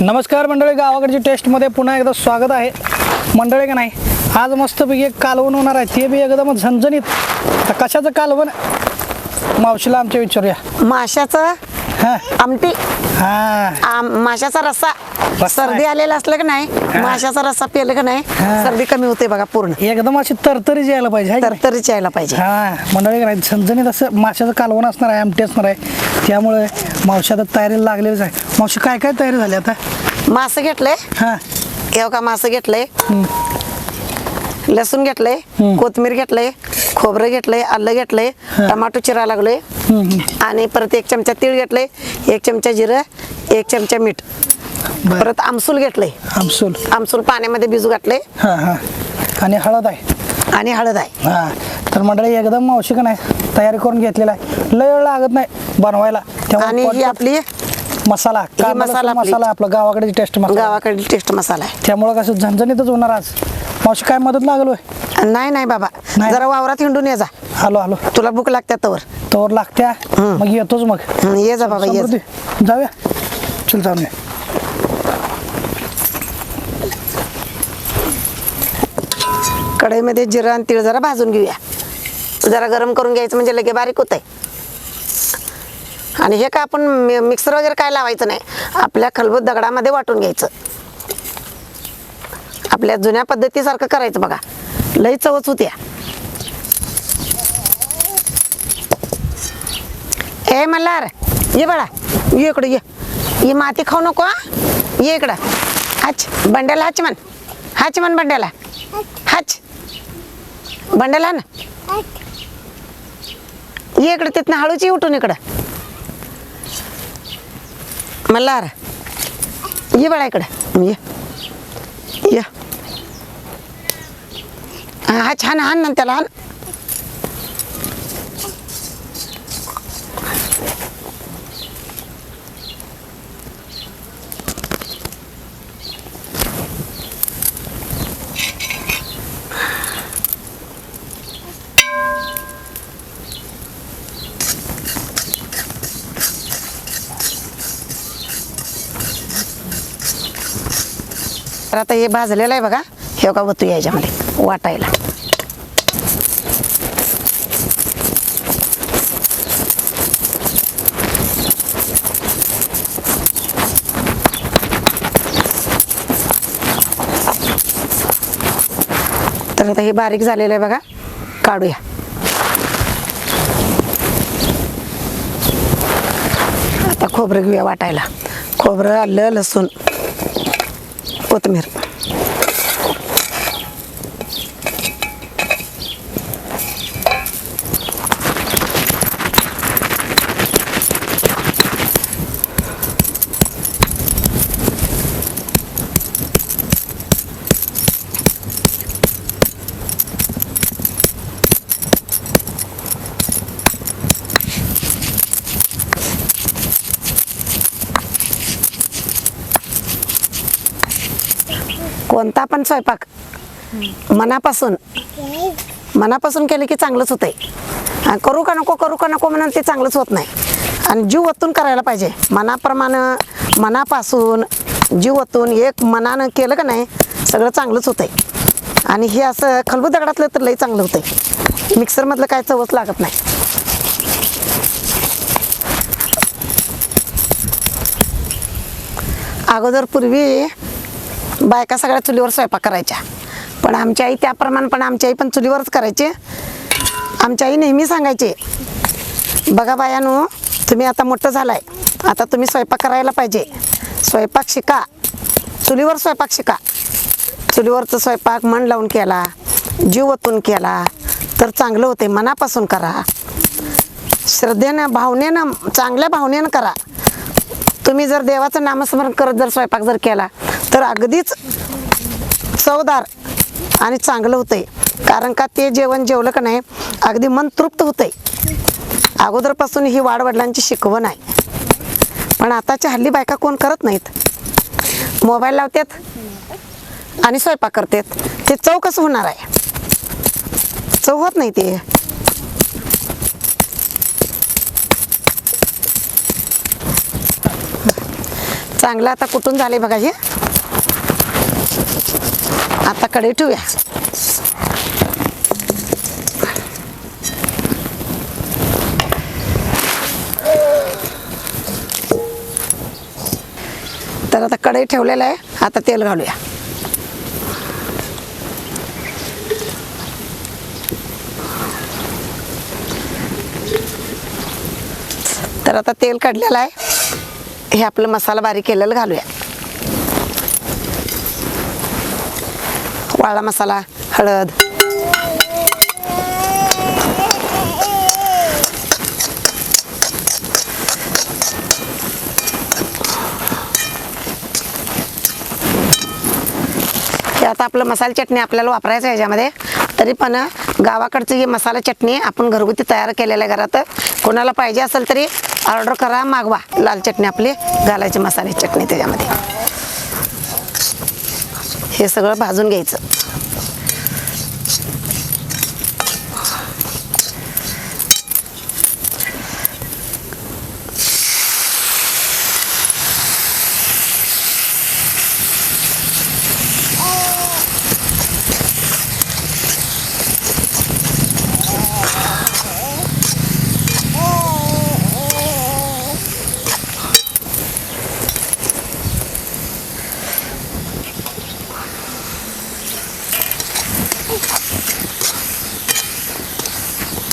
नमस्कार मंडळी गावाकडची टेस्टमध्ये पुन्हा एकदा स्वागत आहे. मंडळी का नाही आज मस्तपैकी एक कालवण होणार आहे. ते बी एकदम झणझणीत. आता कशाचं कालवण मावशीला आमच्या विचारूया. माशाचं? आमटी. हां. आम- माशाचा रस्सा. रस्सा सर्दी. आलेला असलं की नाही माशाचा रस्सा पिलं की नाही हा. सर्दी कमी होते बघा पूर्ण. एकदम अशी तरतरी यायला पाहिजे हाय की तर नाही? तरीच यायला पाहिजे. हां. मंडळी का नाही झणझणीत असं माशाचं कालवण असणार आहे आमटी असणार आहे. त्यामुळे मावशी आता तयारीला लागलेलीच आहे. मावशी काय काय तयारी झाली आता? मासं घेतलंय हां. हे का मासं घेतलंय. लसूण घेतलंय कोथमीर घेतलंय खोबरं घेतलंय आलं घेतलंय टमाटो चिरा लागलोय. आणि परत एक चमचा तीळ घेतलंय एक चमचा जिरं एक चमचा मीठ. परत आमसूल घेतलंय. आमसूल. आमसूल पाण्यामध्ये भिजू घातले हां हां. आणि हळद आहे. आणि हळद आहे. हा. तर मंडळी एकदम मावशी का नाही तयारी करून घेतलेला आहे. लय लागत नाही बनवायला. तेव्हा आणि ही आपली मसाला कांदा मसाला लसूण आपली. मसाला आपला गावाकडे टेस्ट मसाला गावाकडील टेस्ट मसाला आहे. त्यामुळं कसं झणझणीतच होणार आज. मावशी काय मदत लागलो नाही नाही बाबा. नाही. जरा वावरात हिंडून ये जा. आलो आलो. तुला भूक लागते तवर. तोवर लागत्या? मग येतोच मग. हं, ये जा बाबा ये जा. समृद्धी, जाऊया. चल जाऊन ये. कढईमध्ये जिरं आणि तीळ जरा भाजून घेऊया. जरा गरम करून घ्यायचं म्हणजे लगे बारीक होत आणि हे का आपण मिक्सर वगैरे काय लावायचं नाही. आपल्या खलबूत दगडामध्ये वाटून घ्यायचं. आपल्या जुन्या पद्धतीसारखं करायचं बघा. लई चवच होत्या. ए मल्हार ये बाळा. ये इकडं ये. ये माती खाऊ नको ये इकडं. हाच बंड्याला हाच म्हण. हाच म्हण बंड्याला. हाच. बंड्याला ना ये इकडं तिथनं हळूची उठून इकडं. मल्हार ये बाळा इकडं. ये. ये. हा हा, छान हान ना त्याला हान तर आता हे भाजलेलं आहे बघा. हे का वतू याच्यामध्ये वाटायला. तर आता हे बारीक झालेलं आहे बघा. काढूया. आता खोबरं घेऊया वाटायला. खोबरं आलं लसूण. कोथमीर कोणता पण स्वयंपाक मनापासून मनापासून केलं की चांगलंच होतंय. करू का नको करू का नको म्हणून ते चांगलंच होत नाही. आणि जीव ओतून करायला पाहिजे. मनाप्रमाणे मनापासून जीव ओतून एक मनानं केलं का नाही सगळं चांगलंच होतंय. आणि हे असं खलबू दगडातलं तर लई चांगलं होतंय. मिक्सरमधलं काय चवच लागत नाही. अगोदर पूर्वी बायका सगळ्या चुलीवर स्वयंपाक करायच्या. पण आमची आई त्याप्रमाणे पण आमची आई पण चुलीवरच करायचे. आमची आई नेहमी सांगायचे बघा बायानो तुम्ही आता मोठं झालाय. आता तुम्ही स्वयंपाक करायला पाहिजे. स्वयंपाक शिका. चुलीवर स्वयंपाक शिका. चुलीवरचं स्वयंपाक मन लावून केला जीव ओतून केला तर चांगलं होते मनापासून करा. श्रद्धेनं भावनेनं चांगल्या भावनेनं करा. तुम्ही जर देवाचं नामस्मरण करत जर स्वयंपाक जर केला तर अगदीच चवदार आणि चांगलं होतंय. कारण का ते जेवण जेवलं का नाही अगदी मन तृप्त होतंय. अगोदरपासून ही वाडवडिलांची शिकवण आहे. पण आताच्या हल्ली बायका कोण करत नाहीत? मोबाईल लावतात आणि स्वयंपाक करतात. ते चव कसं होणार आहे? चव होत नाही ते. चांगलं आता कुठून झाले बघा हे? आता कडे ठेवूया. तर आता कढई ठेवलेलं आहे. आता तेल घालूया. तर आता तेल काढलेलं आहे. हे आपलं मसाला बारीक केलेलं घालूया. वाळा मसाला हळद. हे आता आपलं मसाला चटणी आपल्याला वापरायचं आहे याच्यामध्ये. तरी पण गावाकडची ही मसाला चटणी आपण घरगुती तयार केलेल्या घरात कोणाला पाहिजे असेल तरी ऑर्डर करा मागवा. लाल चटणी आपली घालायची मसाले चटणी त्याच्यामध्ये. हे सगळं भाजून घ्यायचं.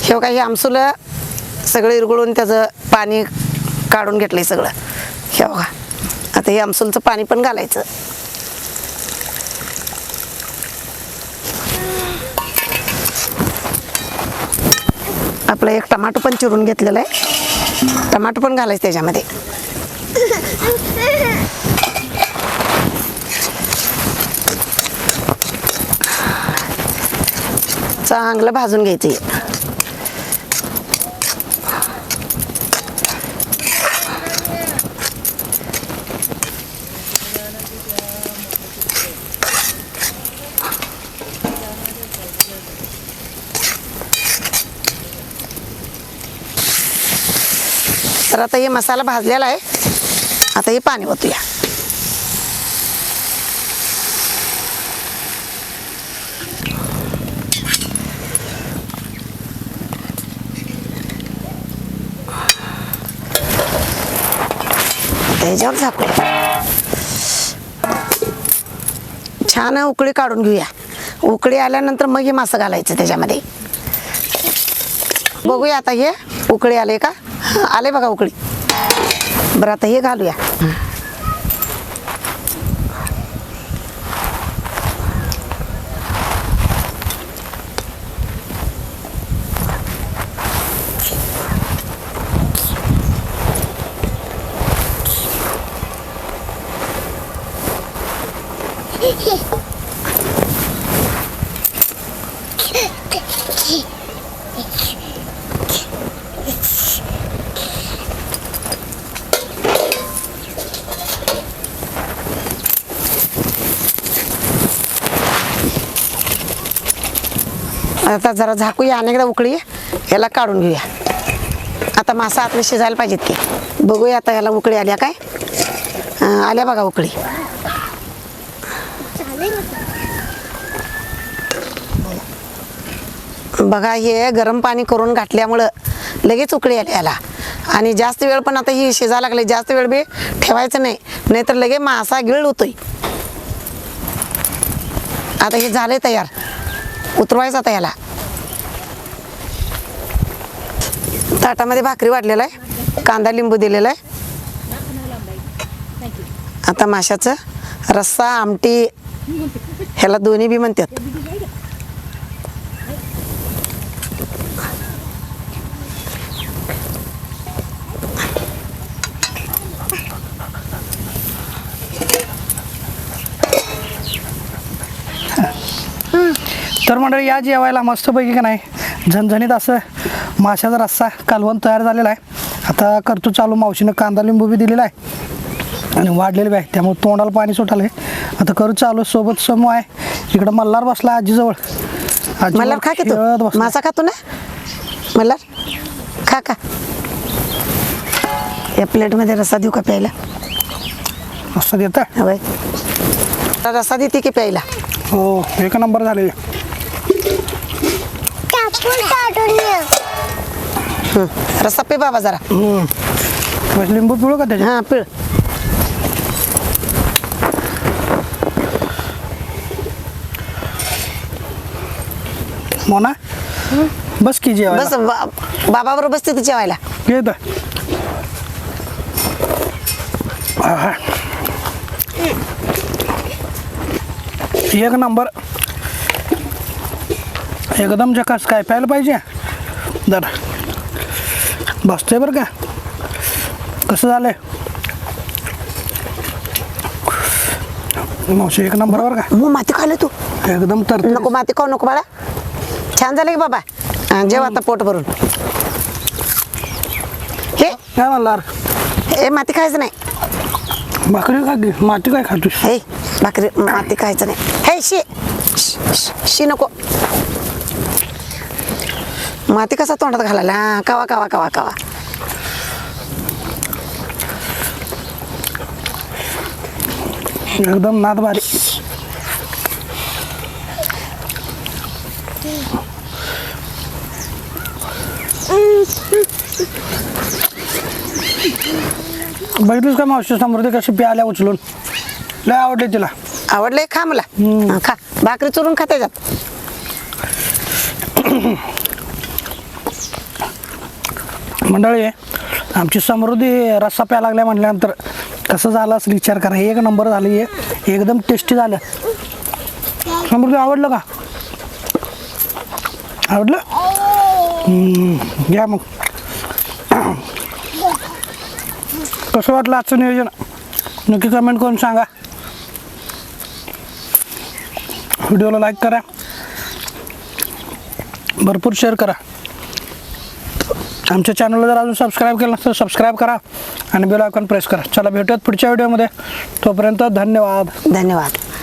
हे काही हे आमसूला सगळं इरगुळून त्याचं पाणी काढून घेतलंय सगळं. हे बघा आता हे आमसूलचं पाणी पण घालायचं. आपलं एक टमाटो पण चिरून घेतलेलं आहे. टमाटो पण घालायचं त्याच्यामध्ये. चांगलं भाजून घ्यायचं तर आता हे मसाला भाजलेला आहे. आता हे पाणी ओतूया. त्याच्यावर झाकूया. छान उकळी काढून घेऊया. उकळी आल्यानंतर मग हे मासं घालायचं त्याच्यामध्ये. बघूया आता हे उकळी आले का? आले बघा उकळी. बरं आता हे घालूया. आता जरा झाकूया अनेकदा उकळी. याला काढून घेऊया. आता मासा आतले शिजायला पाहिजेत की. बघूया आता याला उकळी आल्या काय? आल्या बघा उकळी. बघा हे गरम पाणी करून घातल्यामुळं लगेच उकळी आली याला. आणि जास्त वेळ पण आता ही शिजायला लागले. जास्त वेळ बी ठेवायचं नाही. नाहीतर लगे मासा गिळ होतोय. आता हे झाले तयार. उतरवायचं आता याला. ताटामध्ये भाकरी वाढलेला आहे कांदा लिंबू दिलेला आहे आता माशाचं रस्सा आमटी ह्याला दोन्ही बी म्हणतात. मंडळी या जेवायला मस्तपैकी का नाही? झणझणीत असं माशाचा रस्सा कालवण तयार झालेला आहे. आता करतो चालू. मावशीनं कांदा लिंबू बी दिलेला आहे. आणि वाढलेलं बी आहे. त्यामुळे तोंडाला पाणी सुटालं आहे. आता करू चालू. सोबत समूह आहे. इकडं मल्हार बसला आजीजवळ. मल्हार खा की खेळत. मासा खातो ना? मल्हार खा खा. या प्लेटमध्ये रस्सा देऊ का प्यायला? मस्त देत? होय. रसा देते की प्यायला? हो एक नंबर झाले हं. रस्सा पे बाबा जरा बस लिंबू पिळू का त्याच्यात हां पिळ मोना बस की जेवायला बस बाबा बरोबर बसते ती जेवायला घे इथं. आहा. एक नंबर एकदम जकास काय प्यायला पाहिजे? जरा बसतोय बरं का? कसं झालंय? मावशी एक नंबर बरं का? मग माती खाल्लं तू. एकदम तर नको माती खाऊ नको बाळा. छान झालं की बाबा. हां, जेव आता पोट भरून. हे. काय म्हणणार? हे माती खायचं नाही. भाकरी खा की माती काय खातोस? हे भाकरी माती खायचं नाही. हे शी- शी नको. माती कसा तोंडात घालायला? कावा कावा कावा कावा? एकदम नाद भारी. बघितलीस का मावशी समृद्धी कशी प्याल्या उचलून? लय आवडले तिला. आवडले खा मला. हा, खा. भाकरी चुरून खा त्याच्यात. मंडळी आमची समृद्धी रस्सा प्या लागल्या म्हटल्यानंतर कसं झालं असं विचार करा. एक नंबर झालं हे एकदम टेस्टी झालं. समृद्धी आवडलं का? आवडलं? घ्या मग. कसं वाटलं आजचं नियोजन? नक्की कमेंट करून सांगा. व्हिडिओला लाईक करा. भरपूर शेअर करा. आमच्या चॅनलला जर अजून सबस्क्राईब केलं नसेल तर सबस्क्राईब करा आणि बेल आयकॉन प्रेस करा. चला भेटूयात पुढच्या व्हिडिओमध्ये तोपर्यंत धन्यवाद. धन्यवाद.